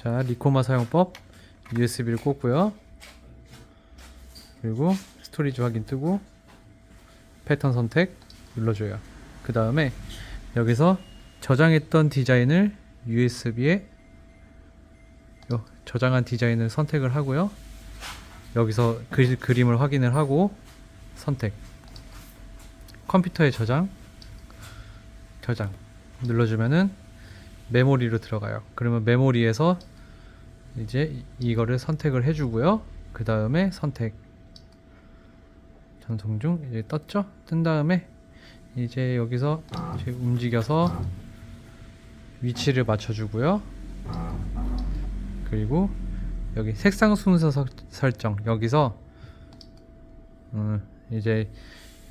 자, 리코마 사용법 USB를 꽂고요. 그리고 스토리지 확인 뜨고 패턴 선택 눌러줘요. 그 다음에 여기서 저장했던 디자인을 USB에 저장한 디자인을 선택을 하고요. 여기서 그, 그림을 확인을 하고 선택 컴퓨터에 저장 저장 눌러주면은 메모리로 들어가요. 그러면 메모리에서 이제 이- 이거를 선택을 해주고요. 그 다음에 선택 전송 중 이제 떴죠? 뜬 다음에 이제 여기서 이제 움직여서 위치를 맞춰주고요. 그리고 여기 색상 순서 서- 설정 여기서 음, 이제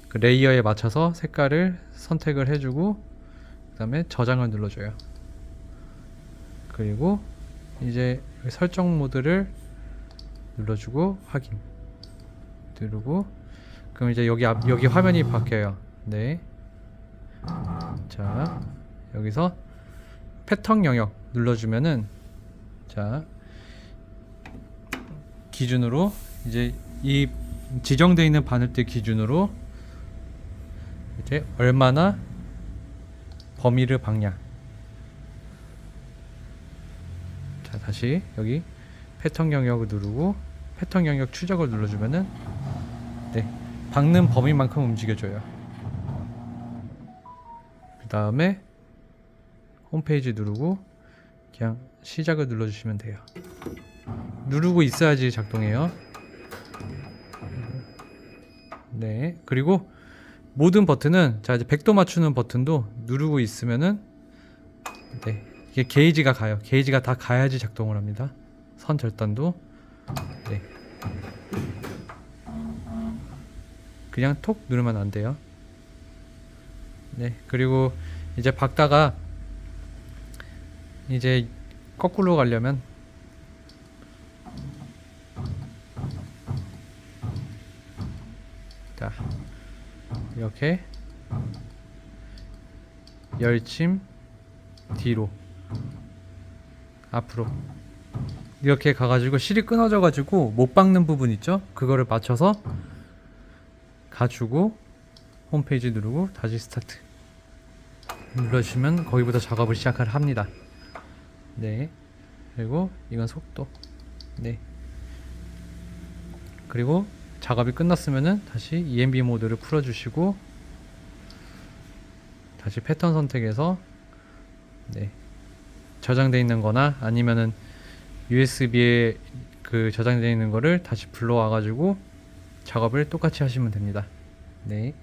그 레이어에 맞춰서 색깔을 선택을 해주고 그 다음에 저장을 눌러줘요. 그리고 이제 설정 모드를 눌러주고 확인 누르고 그럼 이제 여기 앞 여기 화면이 바뀌어요. 네. 자 여기서 패턴 영역 눌러주면은 자 기준으로 이제 이 지정되어 있는 바늘대 기준으로 이제 얼마나 범위를 박냐 자 다시 여기 패턴 영역을 누르고 패턴 영역 추적을 눌러주면은 네 박는 범위만큼 움직여줘요. 그 다음에 홈페이지 누르고 그냥 시작을 눌러주시면 돼요. 누르고 있어야지 작동해요. 네 그리고 모든 버튼은 자 이제 100도 맞추는 버튼도 누르고 있으면은 네 이게 게이지가 가요. 게이지가 다 가야지 작동을 합니다. 선 절단도. 네. 그냥 톡 누르면 안 돼요. 네 그리고 이제 박다가 이제 거꾸로 가려면 자 이렇게 열침 뒤로 앞으로. 이렇게 가가지고 실이 끊어져 가지고 못 박는 부분 있죠? 그거를 맞춰서 가지고 홈페이지 누르고 다시 스타트. 눌러주시면 거기부터 작업을 시작을 합니다. 네. 그리고 이건 속도. 네. 그리고 작업이 끝났으면은 다시 EMB 모드를 풀어주시고 다시 패턴 선택해서 네 저장돼 있는 거나 아니면은 USB에 그 저장돼 있는 거를 다시 불러와 가지고 작업을 똑같이 하시면 됩니다. 네.